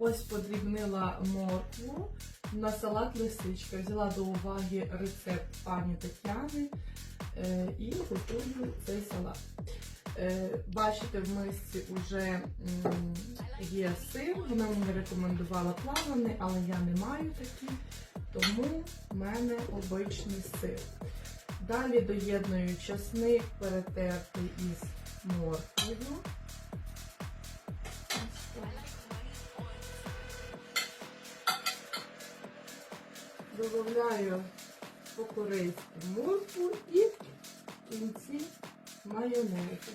Ось подрібнила моркву на салат лисичка. Взяла до уваги рецепт пані Тетяни е, і готую цей салат. Е, Бачите, в мисці вже є сир. Вона мені рекомендувала плавлений, але я не маю такий, тому в мене обичний сир. Далі доєдную часник перетертий із морквою. Добавляю по-корейськи моркву і в кінці майонезу.